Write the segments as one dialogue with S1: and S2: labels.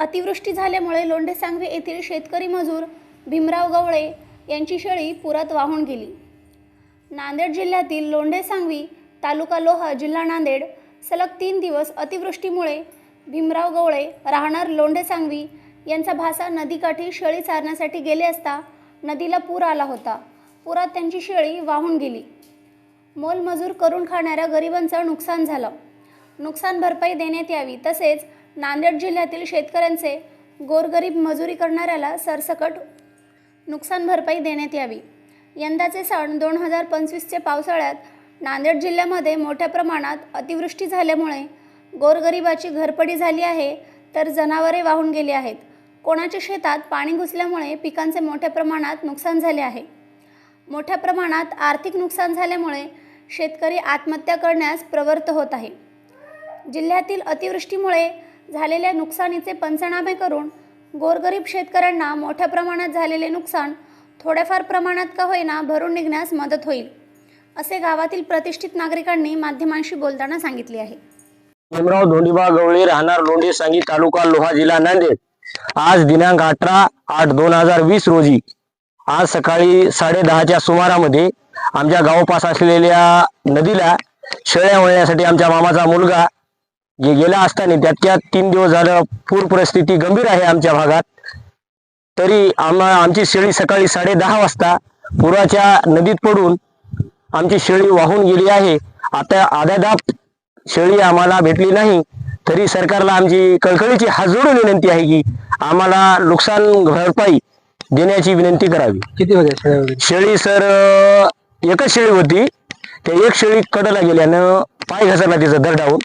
S1: अतिवृष्टी झाल्यामुळे लोंढे सांगवे येथील शेतकरी मजूर भीमराव गवळे यांची शेळी पुरात वाहून गेली. नांदेड जिल्ह्यातील लोंढे सांगवी तालुका लोहा जिल्हा नांदेड सलग तीन दिवस अतिवृष्टीमुळे भीमराव गवळे राहणार लोंढे सांगवी यांचा भासा नदीकाठी शेळी चारण्यासाठी गेले असता नदीला पूर आला होता. पुरात त्यांची शेळी वाहून गेली. मोलमजूर करून खाणाऱ्या गरिबांचं नुकसान झालं. नुकसान भरपाई देण्यात यावी तसेच नांदेड जिल्ह्यातील शेतकऱ्यांचे गोरगरीब मजुरी करणाऱ्याला सरसकट नुकसान भरपाई देण्यात यावी. यंदाचे सण दोन हजार पंचवीसचे पावसाळ्यात नांदेड जिल्ह्यामध्ये मोठ्या प्रमाणात अतिवृष्टी झाल्यामुळे गोरगरिबाची घरपडी झाली आहे तर जनावरे वाहून गेली आहेत. कोणाच्या शेतात पाणी घुसल्यामुळे पिकांचे मोठ्या प्रमाणात नुकसान झाले आहे? मोठ्या प्रमाणात आर्थिक नुकसान झाल्यामुळे शेतकरी आत्महत्या करण्यास प्रवृत्त होत आहे. जिल्ह्यातील अतिवृष्टीमुळे झालेल्या नुकसानीचे पंचनामे करून गोरगरीब शेतकऱ्यांना मोठ्या प्रमाणात झालेले नुकसान थोड्याफार प्रमाणात का होईना भरून निघण्यास मदत होईल असे गावातील प्रतिष्ठित नागरिकांनी माध्यमांशी बोलताना सांगितले आहे.
S2: भीमराव धोंडीबा गवळी राहणार लोंढे सांगी तालुका लोहा जिल्हा नांदेड. आज दिनांक अठरा आठ दोन हजार वीस रोजी आज सकाळी साडे दहाच्या सुमारामध्ये आमच्या गावपास असलेल्या नदीला शेळ्या वळण्यासाठी आमच्या मामाचा मुलगा जे गेला असताना त्याच्या तीन दिवस झालं पूर परिस्थिती गंभीर आहे आमच्या भागात. तरी आम्हा आमची शेळी सकाळी साडे दहा वाजता पुराच्या नदीत पडून आमची शेळी वाहून गेली आहे. आता आधादाप शेळी आम्हाला भेटली नाही. तरी सरकारला आमची कळकळीची हात जोडून विनंती आहे की आम्हाला नुकसान भरपाई देण्याची विनंती करावी.
S3: किती होत्या वगैरे?
S2: शेळी सर एकच शेळी होती. त्या एक शेळी कडला गेल्यानं पाय घसरला तिचं दरडावून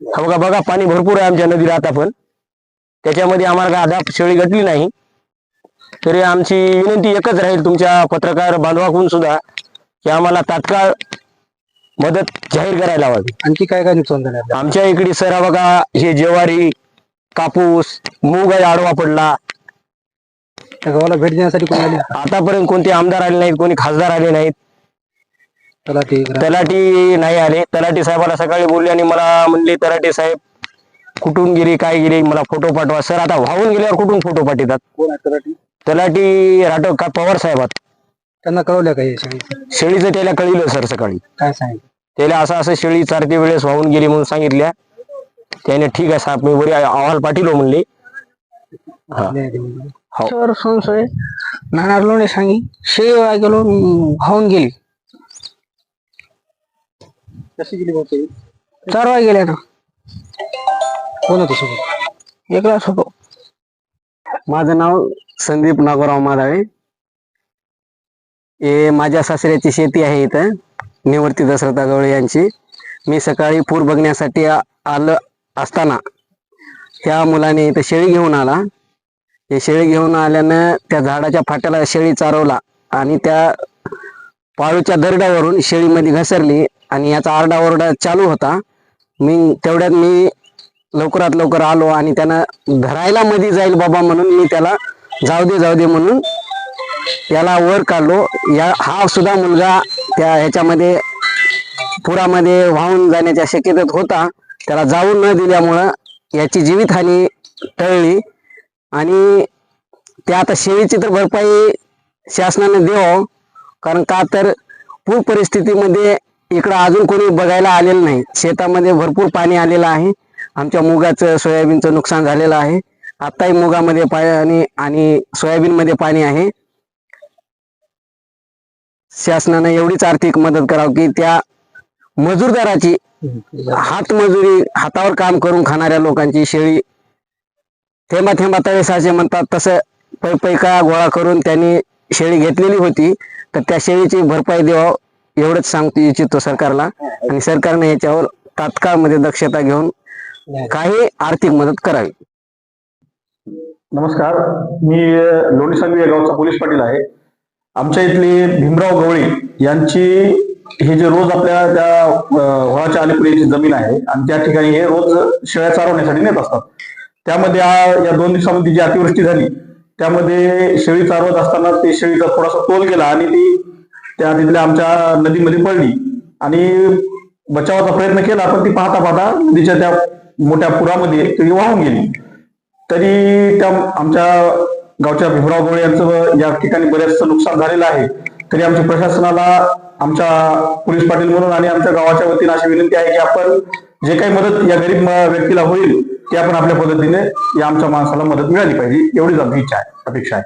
S2: हा बघा बघा पाणी भरपूर आहे आमच्या नदीला आता पण. त्याच्यामध्ये आम्हाला काय अद्याप शेळी घटली नाही. तरी आमची विनंती एकच राहील तुमच्या पत्रकार बांधवाकडून सुद्धा की आम्हाला तात्काळ मदत जाहीर करायला हवी.
S3: आणखी काय काय नुकसान झालं?
S2: आमच्या इकडे सर बघा हे ज्वारी कापूस मूग आहे आडवा पडला.
S3: त्या गावाला भेट देण्यासाठी कोणी आली?
S2: आतापर्यंत कोणते आमदार आले नाहीत कोणी खासदार आले नाहीत. तलाठी नाही आले. तलाठी साहेबाला सकाळी बोलले आणि मला म्हणले तलाठी साहेब कुठून गेली काय गेली मला फोटो पाठवा. सर आता वाहून गेल्यावर कुठून फोटो पाठवतात?
S3: कोण आहे तलाठी?
S2: तलाठी राठोड का पवार साहेबात
S3: त्यांना कळवल्या का हे शेळी?
S2: शेळीचं त्याला कळलं सर सकाळी.
S3: काय सांगितलं?
S2: त्याला असं असं शेळी चारते वेळेस वाहून गेली म्हणून सांगितल्या. त्याने ठीक आहे साहेब मी बरी अहवाल पाठवलो म्हणले. हा.
S3: न्याय देऊन दिला.
S2: हो.
S4: सर संशय नाणार लोणे सांगी. शेळीवर गेलो वाहून गेली.
S3: कशी गेली?
S4: चार वाय गेल्या ना
S3: कोण होतं सोबत?
S4: एकलाच होतो.
S2: माझं नाव संदीप नागोराव मादाळे. हे माझ्या सासऱ्याची शेती आहे इथं. निवर्ती दशरथा गवळे यांची. मी सकाळी पूर बघण्यासाठी आ- आलं असताना ह्या मुलाने इथं शेळी घेऊन आला. हे शेळी घेऊन आल्यानं त्या झाडाच्या फाट्याला शेळी चारवला आणि त्या पाळूच्या दरडावरून शेळीमध्ये घसरली. आणि याचा आरडाओरडा चालू होता. मी तेवढ्यात मी लवकरात लवकर आलो आणि त्यानं धरायला मध्ये जाईल बाबा म्हणून मी त्याला जाऊ दे जाऊ दे म्हणून याला वर काढलो. या हा सुद्धा मुलगा त्या ह्याच्यामध्ये पुरामध्ये वाहून जाण्याच्या शक्यतेत होता. त्याला जाऊ न दिल्यामुळं याची जीवितहानी टळली. आणि ते आता शेळीची तर भरपाई शासनाने द्यावं कारण का तर पूर परिस्थितीमध्ये इकडं अजून कोणी बघायला आलेलं नाही. शेतामध्ये भरपूर पाणी आलेलं आहे. आमच्या मुगाचं सोयाबीनचं नुकसान झालेलं आहे. आताही मुगामध्ये पाणी आणि सोयाबीनमध्ये पाणी आहे. शासनानं एवढीच आर्थिक मदत करावं की त्या मजूरदाराची हातमजुरी हातावर काम करून खाणाऱ्या लोकांची शेळी थेंबा थेंबा तळेसाचे म्हणतात. तसं पै पैका गोळा करून त्यांनी शेळी घेतलेली होती. तर त्या शेळीची भरपाई द्यावं एवढंच सांगतो इच्छितो सरकारला. आणि सरकारने याच्यावर तात्काळमध्ये दक्षता घेऊन काही आर्थिक मदत करावी.
S5: नमस्कार. मी अ, लोणी सांगवी या गावचा पोलीस पाटील आहे. आमच्या इथली भीमराव गवळी यांची हे जे रोज आपल्या त्या अ, होळाच्या अलीकडे जमीन आहे आणि त्या ठिकाणी हे रोज शेळ्या चारवण्यासाठी नेत असतात. त्यामध्ये या दोन दिवसामध्ये जी अतिवृष्टी झाली त्यामध्ये शेळी चारवत असताना ते शेळीचा थोडासा तोल गेला आणि ती त्या तिथल्या आमच्या नदीमध्ये पडली. आणि बचावाचा प्रयत्न केला पण ती पाहता पाहता नदीच्या त्या मोठ्या पुरामध्ये ती वाहून गेली. तरी त्या आमच्या गावच्या भीमराव गोळे यांचं या ठिकाणी बरेचसं नुकसान झालेलं आहे. तरी आमच्या प्रशासनाला आमच्या पोलीस पाटील म्हणून आणि आमच्या गावाच्या वतीने अशी विनंती आहे की आपण जे काही मदत या गरीब व्यक्तीला होईल ते आपण आपल्या पद्धतीने या आमच्या माणसाला मदत मिळाली पाहिजे. एवढीच आमची इच्छा आहे अपेक्षा आहे.